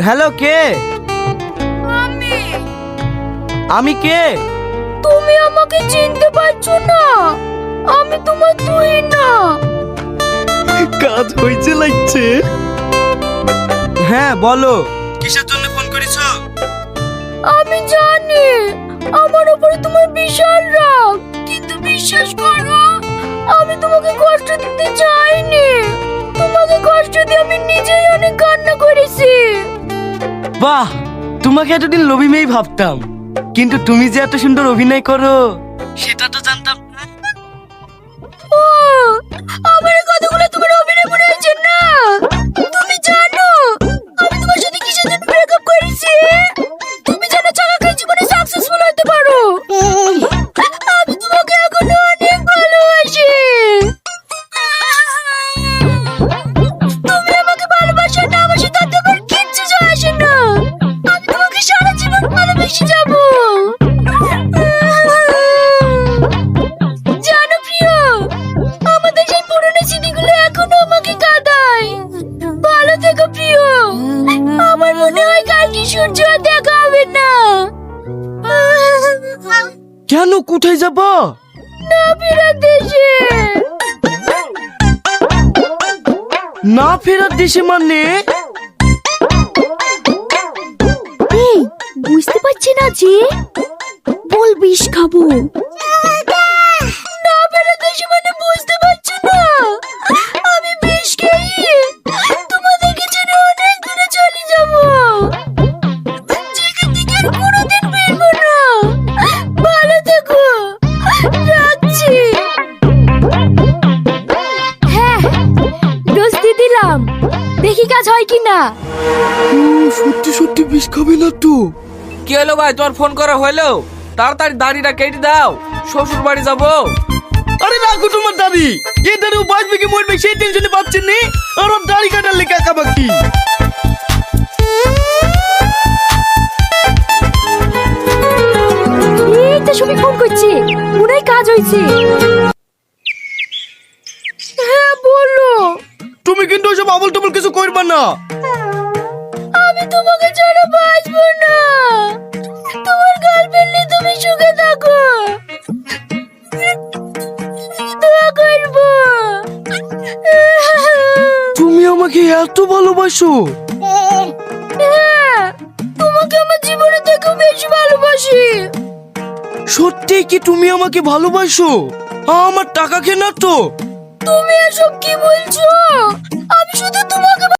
Hello কে? আমি। আমি কে? তুমি আমাকে চিনতে পারছ না। আমি তোমার তুই না। কাজ হয়েছে লাগছে। হ্যাঁ বলো। কিসের জন্য ফোন করেছ? আমি জানি আমার উপরে তোমার বিশাল রাগ। কিন্তু বিশ্বাস করো আমি তোমাকে কষ্ট দিতে চাইনি। তোমাকে কষ্ট দিয়ে আমি নিজেই অনেক কান্না করেছি। বাহ, তোমাকে এতদিন লবি ভাবতাম। কিন্তু তুমি যে এত সুন্দর অভিনয় করো, সেটা তো জানতাম না। সূর্য আর না কেন কোথায় যাব? না দেশে। না ফেরার দেশে মানে? এই বুঝতে পারছি না যে। বল বিষ খাব। না ফেরার দেশে মানে বুঝতে পারছি না। আমি বিষ খেয়ে তোমাদেরকে ছেড়ে অনেক দূরে চলে যাব। দোস্তি দেখি কাজ হয় কি না সত্যি সত্যি বিষ খাবে না তো কি হলো ভাই তোমার ফোন করা হলো? তাড়াতাড়ি দাড়িটা কেটে দাও শ্বশুর বাড়ি যাব। আরে রাখো তোমার দাড়ি। এই দাড়ি বাঁচবে কি মরবে সেই টেনশনে পাচ্ছেন নি? আর ওর দাড়ি কাটার লেখা কাবাকি এই তো সুমি ফোন করছি মনে কাজ হয়েছে। তুমি কিন্তু ওসব আবল টবল কিছু করবে না। আমি তোমাকে ছাড়া বাঁচবো না। তোমার গার্লফ্রেন্ড নিয়ে তুমি সুখে থাকো। দোয়া করব। তুমি আমাকে এত ভালোবাসো। হ্যাঁ তোমাকে আমার জীবনে থেকে বেশি ভালোবাসি। সত্যি কি তুমি আমাকে ভালোবাসো? আমার টাকা কেনা তো তুমি এসব কি বলছো? আমি শুধু তোমাকে